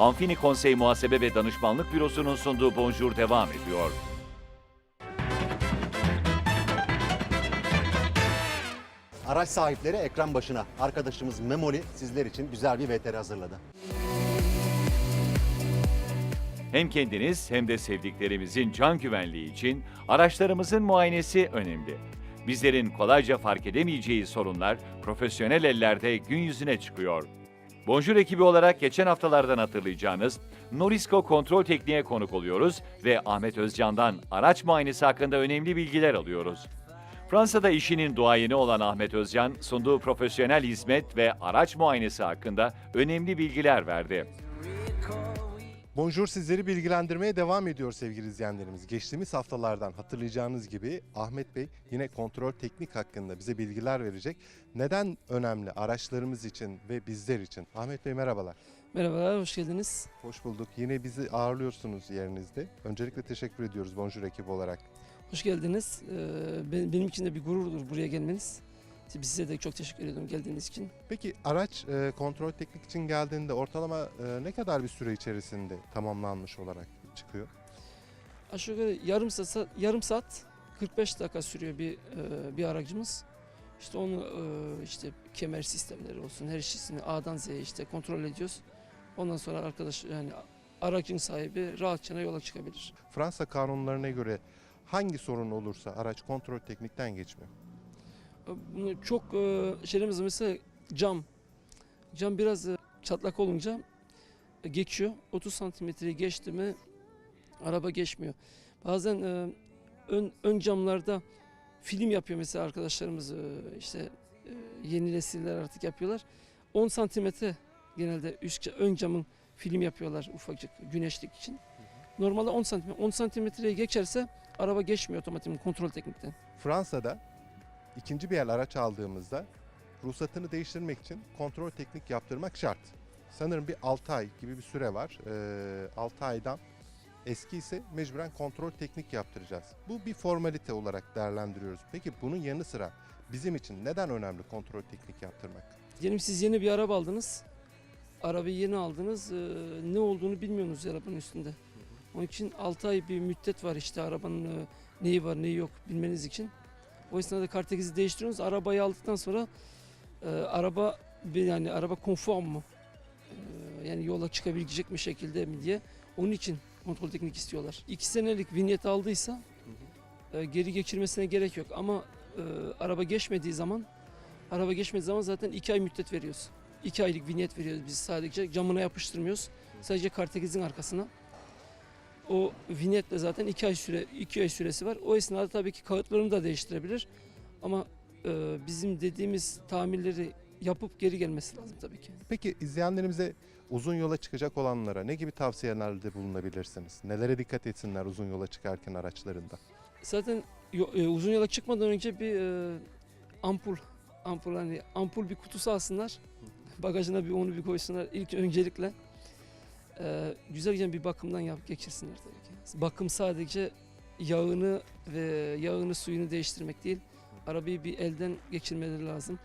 Amfini Konsey Muhasebe ve Danışmanlık Bürosu'nun sunduğu Bonjour devam ediyor. Araç sahipleri ekran başına. Arkadaşımız Memoli sizler için güzel bir VTR hazırladı. Hem kendiniz hem de sevdiklerimizin can güvenliği için araçlarımızın muayenesi önemli. Bizlerin kolayca fark edemeyeceği sorunlar profesyonel ellerde gün yüzüne çıkıyor. Bonjour ekibi olarak geçen haftalardan hatırlayacağınız Norisco kontrol tekniğe konuk oluyoruz ve Ahmet Özcan'dan araç muayenesi hakkında önemli bilgiler alıyoruz. Fransa'da işinin duayeni olan Ahmet Özcan, sunduğu profesyonel hizmet ve araç muayenesi hakkında önemli bilgiler verdi. Bonjour sizleri bilgilendirmeye devam ediyor sevgili izleyenlerimiz. Geçtiğimiz haftalardan hatırlayacağınız gibi Ahmet Bey yine kontrol teknik hakkında bize bilgiler verecek. Neden önemli araçlarımız için ve bizler için? Ahmet Bey merhabalar. Merhabalar, hoş geldiniz. Hoş bulduk. Yine bizi ağırlıyorsunuz yerinizde. Öncelikle teşekkür ediyoruz Bonjour ekibi olarak. Hoş geldiniz. Ee, ben- benim için de bir gururdur buraya gelmeniz. Size- de çok teşekkür ediyorum geldiğiniz için. Peki araç e, kontrol teknik için geldiğinde ortalama e, ne kadar bir süre içerisinde tamamlanmış olarak çıkıyor? Aşağı yukarı yarım saat, yarım saat 45 dakika sürüyor bir e, bir aracımız. İşte onu e, işte kemer sistemleri olsun her şeysini A'dan Z'ye işte kontrol ediyoruz. Ondan sonra arkadaş yani aracın sahibi rahatça yola çıkabilir. Fransa kanunlarına göre hangi sorun olursa araç kontrol teknikten geçmiyor. Bunu çok e, şeylerimiz mesela cam. Cam biraz e, çatlak olunca geçiyor. 30 santimetreyi geçti mi araba geçmiyor. Bazen e, ön, ön camlarda film yapıyor mesela arkadaşlarımız işte yeni nesiller artık yapıyorlar. 10 santimetre genelde üst ön camın film yapıyorlar ufacık güneşlik için. Normalde 10 santimetre 10 santimetreyi geçerse araba geçmiyor otomatik kontrol teknikten. Fransa'da ikinci bir el araç aldığımızda ruhsatını değiştirmek için kontrol teknik yaptırmak şart. Sanırım bir 6 ay gibi bir süre var. Ee, 6 aydan eski ise mecburen kontrol teknik yaptıracağız. Bu bir formalite olarak değerlendiriyoruz. Peki bunun yanı sıra bizim için neden önemli kontrol teknik yaptırmak? Diyelim siz yeni bir araba aldınız. Arabayı yeni aldınız. eee, ne olduğunu bilmiyorsunuz arabanın üstünde. Onun için 6 ay bir müddet var işte arabanın eee, neyi var neyi yok bilmeniz için. O esnada kartekizi değiştiriyorsunuz. Arabayı aldıktan sonra eee, araba bir yani araba konform mu? Eee, yani yola çıkabilecek mi şekilde mi diye. Onun için kontrol teknik istiyorlar. 2 senelik vinyet aldıysa eee, geri geçirmesine gerek yok ama eee, araba geçmediği zaman Araba geçmediği zaman zaten 2 ay müddet veriyoruz. 2 aylık vinyet veriyoruz biz sadece camına yapıştırmıyoruz. Sadece kartekizin arkasına. O vinyetle zaten 2 ay süre 2 ay süresi var. O esnada tabii ki kağıtlarını da değiştirebilir. Ama e, bizim dediğimiz tamirleri yapıp geri gelmesi lazım tabii ki. Peki izleyenlerimize uzun yola çıkacak olanlara ne gibi tavsiyelerde bulunabilirsiniz? Nelere dikkat etsinler uzun yola çıkarken araçlarında? Zaten yo- e, uzun yola çıkmadan önce bir e, ampul ampul hani ampul bir kutusu alsınlar. Bagajına bir onu bir koysunlar ilk öncelikle. E, güzelce bir bakımdan yap geçirsinler tabii ki. Bakım sadece yağını ve yağını suyunu değiştirmek değil. Arabayı bir elden geçirmeleri lazım.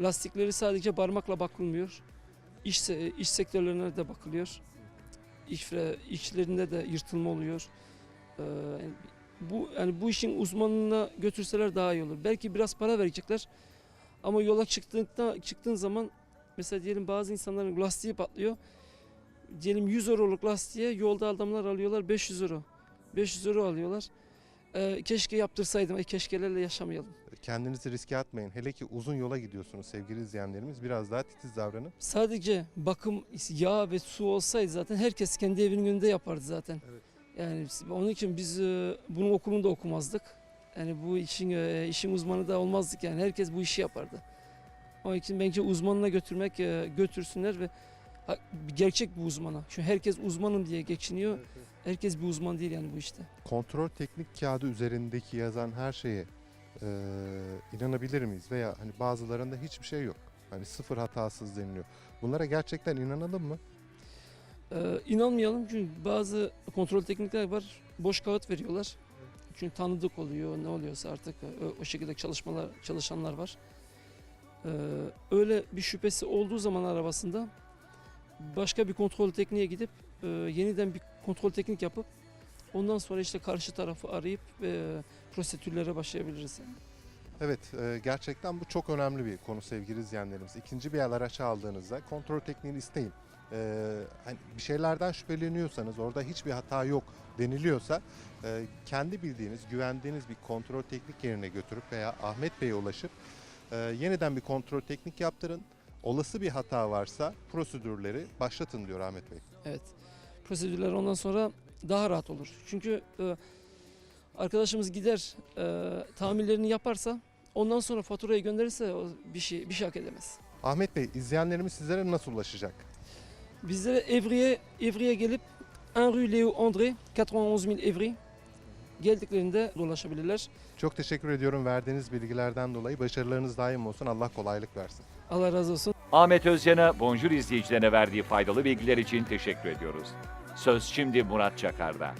Lastikleri sadece parmakla bakılmıyor. İş, iş sektörlerine de bakılıyor. İş, işlerinde de yırtılma oluyor. E, yani bu yani bu işin uzmanına götürseler daha iyi olur. Belki biraz para verecekler. Ama yola çıktığında çıktığın zaman mesela diyelim bazı insanların lastiği patlıyor. Diyelim 100 euroluk lastiğe yolda adamlar alıyorlar 500 euro. 500 euro alıyorlar. Ee, keşke yaptırsaydım. E, keşkelerle yaşamayalım. Kendinizi riske atmayın. Hele ki uzun yola gidiyorsunuz sevgili izleyenlerimiz. Biraz daha titiz davranın. Sadece bakım yağ ve su olsaydı zaten herkes kendi evinin önünde yapardı zaten. Evet. Yani onun için biz e, bunun okulunu da okumazdık. Yani bu işin e, işin uzmanı da olmazdık yani herkes bu işi yapardı. Onun için bence uzmanına götürmek e, götürsünler ve gerçek bir uzmana. Şu herkes uzmanım diye geçiniyor. Herkes bir uzman değil yani bu işte. Kontrol teknik kağıdı üzerindeki yazan her şeye eee, inanabilir miyiz? Veya hani bazılarında hiçbir şey yok. Hani sıfır hatasız deniliyor. Bunlara gerçekten inanalım mı? Ee, inanmayalım çünkü bazı kontrol teknikler var. Boş kağıt veriyorlar. Çünkü tanıdık oluyor ne oluyorsa artık o, o şekilde çalışmalar çalışanlar var. Ee, öyle bir şüphesi olduğu zaman arabasında başka bir kontrol tekniğe gidip e, yeniden bir kontrol teknik yapıp ondan sonra işte karşı tarafı arayıp e, prosedürlere başlayabiliriz. Evet, e, gerçekten bu çok önemli bir konu sevgili izleyenlerimiz. İkinci bir el araç aldığınızda kontrol tekniğini isteyin. E, hani bir şeylerden şüpheleniyorsanız, orada hiçbir hata yok deniliyorsa, e, kendi bildiğiniz, güvendiğiniz bir kontrol teknik yerine götürüp veya Ahmet Bey'e ulaşıp e, yeniden bir kontrol teknik yaptırın. Olası bir hata varsa prosedürleri başlatın diyor Ahmet Bey. Evet. Prosedürler ondan sonra daha rahat olur. Çünkü e, arkadaşımız gider e, tamirlerini yaparsa ondan sonra faturayı gönderirse o bir şey bir şey hak edemez. Ahmet Bey, izleyenlerimiz sizlere nasıl ulaşacak? Bizlere Evri'ye Evri'ye gelip 1 rue Léo André 91000 Evry geldiklerinde dolaşabilirler. Çok teşekkür ediyorum verdiğiniz bilgilerden dolayı. Başarılarınız daim olsun. Allah kolaylık versin. Allah razı olsun. Ahmet Özcan'a Bonjur izleyicilerine verdiği faydalı bilgiler için teşekkür ediyoruz. Söz şimdi Murat Çakar'da.